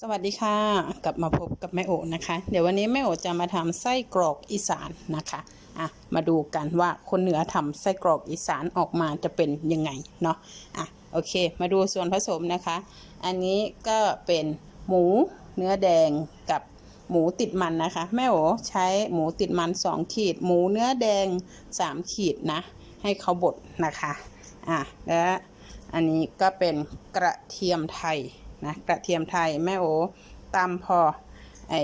สวัสดีค่ะ กลับมาพบกับแม่โอนะคะ เดี๋ยววันนี้แม่โอจะมาทำไส้กรอกอีสานนะคะอะมาดูกันว่าคนเหนือทำไส้กรอกอีสานออกมาจะเป็นยังไงเนาะอะโอเค มาดูส่วนผสมนะคะ อันนี้ก็เป็นหมูเนื้อแดงกับหมูติดมันนะคะ แม่โอใช้หมูติดมัน 2 ขีด หมูเนื้อแดง 3 ขีดนะ ให้เขาบดนะคะอะและอันนี้ก็เป็นกระเทียมไทย นะกระเทียมไทยแม่โอตำพอไอ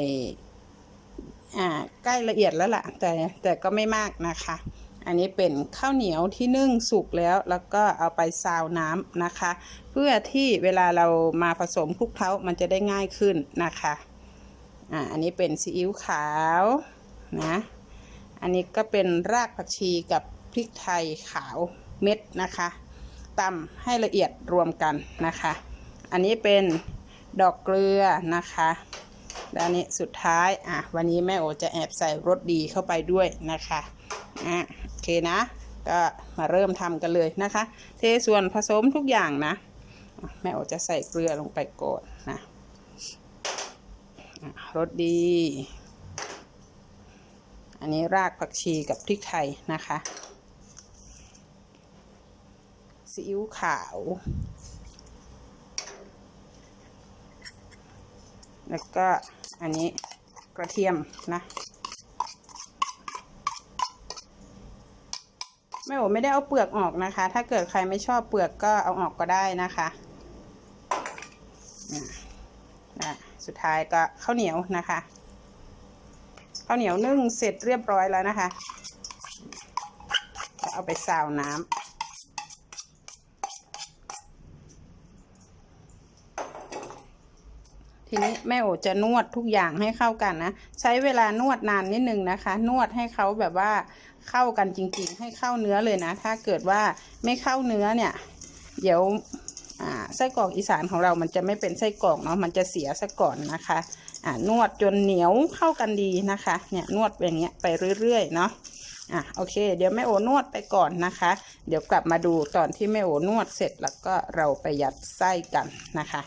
อ่าใกล้ละเอียดแล้วล่ะ แต่แต่ก็ไม่มากนะคะ อันนี้เป็นข้าวเหนียวที่นึ่งสุกแล้ว แล้วก็เอาไปซาวน้ำนะคะ เพื่อที่เวลาเรามาผสมคลุกเคล้ามันจะได้ง่ายขึ้นนะคะอ่าอันนี้เป็นซีอิ๊วขาวนะอันนี้ก็เป็นรากผักชีกับพริกไทยขาวเม็ดนะคะตำให้ละเอียดรวมกันนะคะ อันนี้เป็นดอกเกลือนะคะและอันนี้สุดท้ายอะวันนี้แม่โอจะแอบใส่รสดีเข้าไปด้วยนะคะอะโอเคนะ ก็มาเริ่มทำกันเลยนะคะ เทส่วนผสมทุกอย่างนะ แม่โอจะใส่เกลือลงไปก่อนนะอะรสดี อันนี้รากผักชีกับพริกไทยนะคะซีอิ๊วขาว แล้วก็อันนี้กระเทียมนะ แม่โอไม่ได้เอาเปลือกออกนะคะ ถ้าเกิดใครไม่ชอบเปลือกก็เอาออกก็ได้นะคะนะสุดท้ายก็ข้าวเหนียวนะคะข้าวเหนียวนึ่งเสร็จเรียบร้อยแล้วนะคะ เอาไปซาวน้ำ ทีนี้แม่โอจะนวดทุกอย่างให้เข้ากันนะ ใช้เวลานวดนานนิดนึงนะคะ นวดให้เขาแบบว่าเข้ากันจริงๆ ให้เข้าเนื้อเลยนะ ถ้าเกิดว่าไม่เข้าเนื้อเนี่ย เดี๋ยวไส้กรอกอีสานของเรามันจะไม่เป็นไส้กรอกเนาะ มันจะเสียซะก่อนนะคะอ่านวดจนเหนียวเข้ากันดีนะคะ เนี่ยนวดอย่างเงี้ยไปเรื่อยๆเนาะอะโอเค เดี๋ยวแม่โอนวดไปก่อนนะคะ เดี๋ยวกลับมาดูตอนที่แม่โอนวดเสร็จแล้วก็เราไปยัดไส้กันนะคะ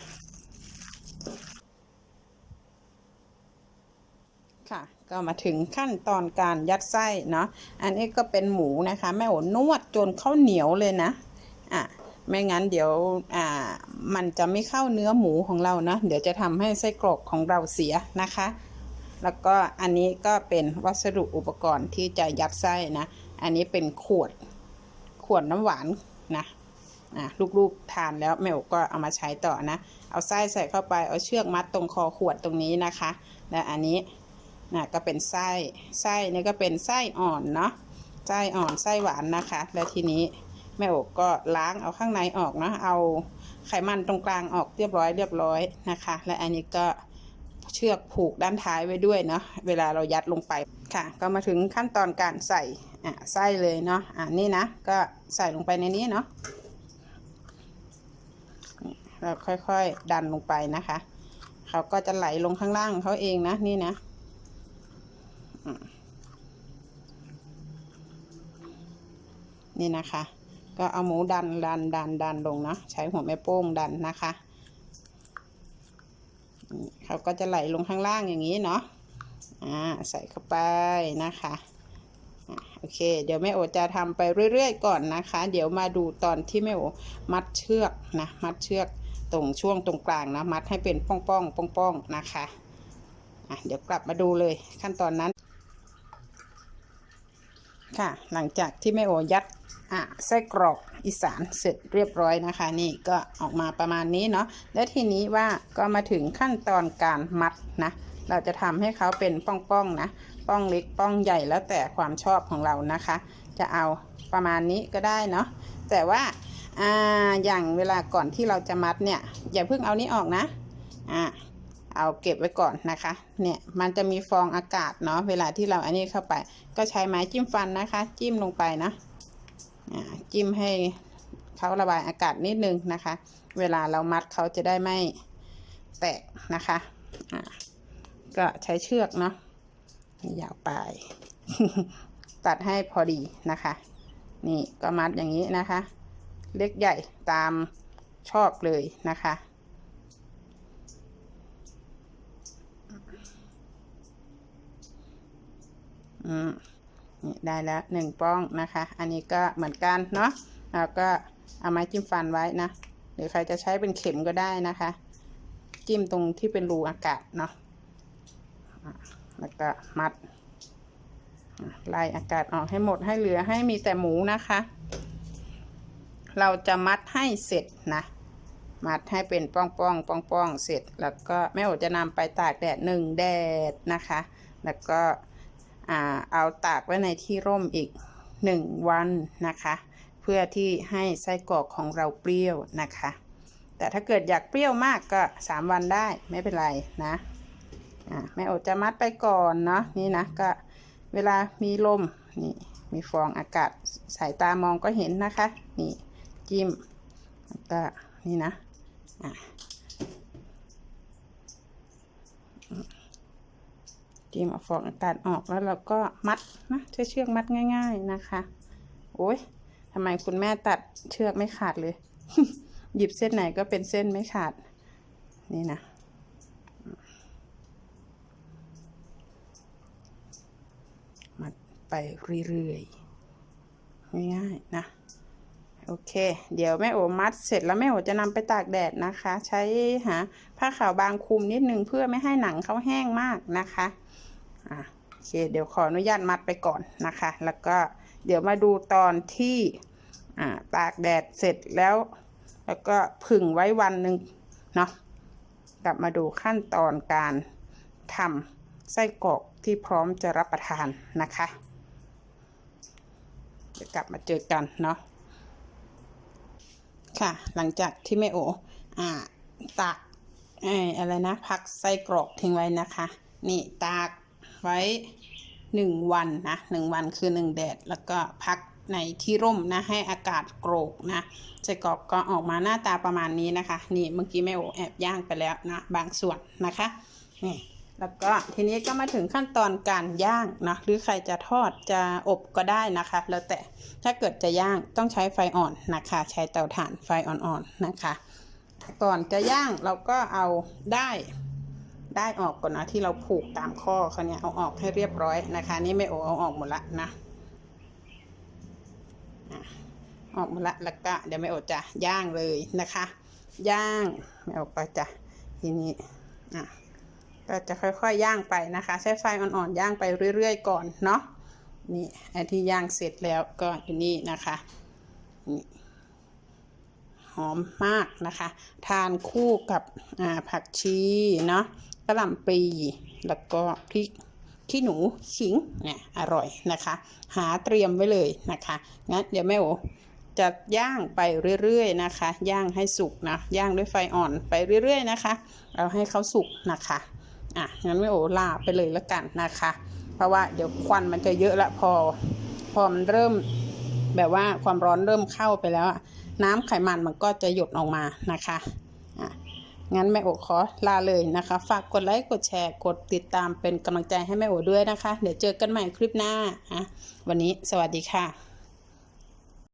ค่ะก็มาถึงขั้นตอนการยัดไส้เนาะอันนี้ก็เป็นหมูนะคะแม่โอนวดจนเข้าเหนียวเลยนะอะไม่งั้นเดี๋ยวอ่ามันจะไม่เข้าเนื้อหมูของเรานะเดี๋ยวจะทำให้ไส้กรอกของเราเสียนะคะ แล้วก็อันนี้ก็เป็นวัสดุอุปกรณ์ที่จะยัดไส้นะ อันนี้เป็นขวดขวดน้ำหวานนะอะลูกๆทานแล้วแม่โอก็เอามาใช้ต่อนะ เอาไส้ใส่เข้าไปเอาเชือกมัดตรงคอขวดตรงนี้นะคะ และอันนี้ นะก็เป็นไส้ไส้นี่ก็เป็นไส้อ่อนเนาะไส้อ่อนไส้หวานนะคะ แล้วทีนี้แม่โอกก็ล้างเอาข้างในออกนะเอาไขมันตรงกลางออกเรียบร้อยเรียบร้อยนะคะ และอันนี้ก็เชือกผูกด้านท้ายไว้ด้วยเนาะเวลาเรายัดลงไปค่ะ ก็มาถึงขั้นตอนการใส่อะไส้เลยเนาะอ่านี่นะก็ใส่ลงไปในนี้เนาะเราค่อยๆดันลงไปนะคะ เขาก็จะไหลลงข้างล่างเขาเองนะนี่นะ นี่นะคะ ก็เอาหมูดันดันดันดันลงนะใช้หัวแม่โป้งดันนะคะเขาก็จะไหลลงข้างล่างอย่างนี้เนาะอ่าใส่เข้าไปนะคะโอเค เดี๋ยวแม่โอจะทำไปเรื่อยๆก่อนนะคะ เดี๋ยวมาดูตอนที่แม่โอมัดเชือกนะมัดเชือกตรงช่วงตรงกลางนะมัดให้เป็นป้องป้องป้องป้องๆนะคะอะเดี๋ยวกลับมาดูเลยขั้นตอนนั้น ค่ะ หลังจากที่แม่โอยัดอะไส้กรอกอีสานเสร็จเรียบร้อยนะคะ นี่ก็ออกมาประมาณนี้เนาะและทีนี้ว่าก็มาถึงขั้นตอนการมัดนะ เราจะทำให้เขาเป็นป้องๆนะ ป้องเล็กป้องใหญ่แล้วแต่ความชอบของเรานะคะ จะเอาประมาณนี้ก็ได้เนาะแต่ว่าอ่าอย่างเวลาก่อนที่เราจะมัดเนี่ย อย่าเพิ่งเอานี้ออกนะอ่า เอาเก็บไว้ก่อนนะคะ เนี่ยมันจะมีฟองอากาศเนาะเวลาที่เราอันนี้เข้าไป ก็ใช้ไม้จิ้มฟันนะคะ จิ้มลงไปนะอ่าจิ้มให้เขาระบายอากาศนิดนึงนะคะ เวลาเรามัดเขาจะได้ไม่แตกนะคะอ่าก็ใช้เชือกเนาะยาวไป ตัดให้พอดีนะคะ นี่ก็มัดอย่างนี้นะคะ เล็กใหญ่ตามชอบเลยนะคะ อืมนี่ได้แล้วหนึ่งป้องนะคะ อันนี้ก็เหมือนกันเนาะแล้วก็เอาไม้จิ้มฟันไว้นะหรือใครจะใช้เป็นเข็มก็ได้นะคะ จิ้มตรงที่เป็นรูอากาศเนาะแล้วก็มัดไล่อากาศออกให้หมดให้เหลือให้มีแต่หมูนะคะ เราจะมัดให้เสร็จนะ มัดให้เป็นป้องป้องป้องป้องๆเสร็จ แล้วก็แม่โอจะนำไปตากแดดหนึ่งแดดนะคะ แล้วก็ อ่าเอาตากไว้ในที่ร่มอีกหนึ่งวันนะคะ เพื่อที่ให้ไส้กรอกของเราเปรี้ยวนะคะ แต่ถ้าเกิดอยากเปรี้ยวมากก็ 3 วันได้ไม่เป็นไรนะอ่าแม่โอจะมัดไปก่อนเนาะนี่นะก็เวลามีลมนี่มีฟองอากาศสายตามองก็เห็นนะคะ นี่จิ้มก็นี่นะอะ จิ้มเอาฟองอากาศออกแล้วเราก็มัดนะใช้เชือกมัดง่าย ๆนะคะ โอ้ยทำไมคุณแม่ตัดเชือกไม่ขาดเลย หยิบเส้นไหนก็เป็นเส้นไม่ขาด นี่นะมัดไปเรื่อยๆง่ายๆนะโอเค เดี๋ยวแม่โอมัดเสร็จแล้วแม่โอจะนำไปตากแดดนะคะ ใช้หาผ้าขาวบางคลุมนิดนึงเพื่อไม่ให้หนังเขาแห้งมากนะคะ อะโอเคเดี๋ยวขออนุญาตมัดไปก่อนนะคะ แล้วก็เดี๋ยวมาดูตอนที่อ่าตากแดดเสร็จแล้ว แล้วก็ผึ่งไว้วันหนึ่งเนาะกลับมาดูขั้นตอนการทำไส้กรอกที่พร้อมจะรับประทานนะคะเดี๋ยวกลับมาเจอกันเนาะค่ะ หลังจากที่แม่โออ่าตากอะไรนะ พักไส้กรอกทิ้งไว้นะคะ นี่ตาก ไว้หนึ่งวันนะหนึ่งวันคือหนึ่งแดด แล้วก็พักในที่ร่มนะให้อากาศโกรกนะไส้กรอกก็ออกมาหน้าตาประมาณนี้นะคะ นี่เมื่อกี้แม่โอแอบย่างไปแล้วนะบางส่วนนะคะนี่แล้วก็ทีนี้ก็มาถึงขั้นตอนการย่างนะหรือใครจะทอดจะอบก็ได้นะคะ แล้วแต่ถ้าเกิดจะย่างต้องใช้ไฟอ่อนนะคะ ใช้เตาถ่านไฟอ่อนๆนะคะ ก่อนจะย่างเราก็เอาได้ ได้ออกก่อนนะที่เราผูกตามข้อเขาเนี่ยเอาออกให้เรียบร้อยนะคะ นี่ไม่โอเอาออกหมดละนะออกหมดละแล้วก็เดี๋ยวไม่โอจะย่างเลยนะคะ ย่างไม่โอก็จะทีนี้อะก็จะค่อยๆยย่างไปนะคะ ใช้ไฟอ่อนๆย่างไปเรื่อยๆก่อนเนาะนี่ไอ้ที่ย่างเสร็จแล้วก็อยู่นี่นะคะนี่หอมมากนะคะ ทานคู่กับผักชีเนาะ กระหล่ำปลีแล้วก็พริกขี้หนูขิงเนี่ยอร่อยนะคะ หาเตรียมไว้เลยนะคะงั้นเดี๋ยวแม่โอจะย่างไปเรื่อยๆนะคะ ย่างให้สุกนะย่างด้วยไฟอ่อนไปเรื่อยๆนะคะ เอาให้เขาสุกนะคะอะงั้นแม่โอลาไปเลยแล้วกันนะคะ เพราะว่าเดี๋ยวควันมันจะเยอะละพอ พอมันเริ่มแบบว่าความร้อนเริ่มเข้าไปแล้ว น้ำไขมันมันก็จะหยดออกมานะคะ งั้นแม่โอขอลาเลยนะคะ ฝากกดไลค์กดแชร์กดติดตามเป็นกำลังใจให้แม่โอด้วยนะคะ เดี๋ยวเจอกันใหม่คลิปหน้าอะวันนี้สวัสดีค่ะ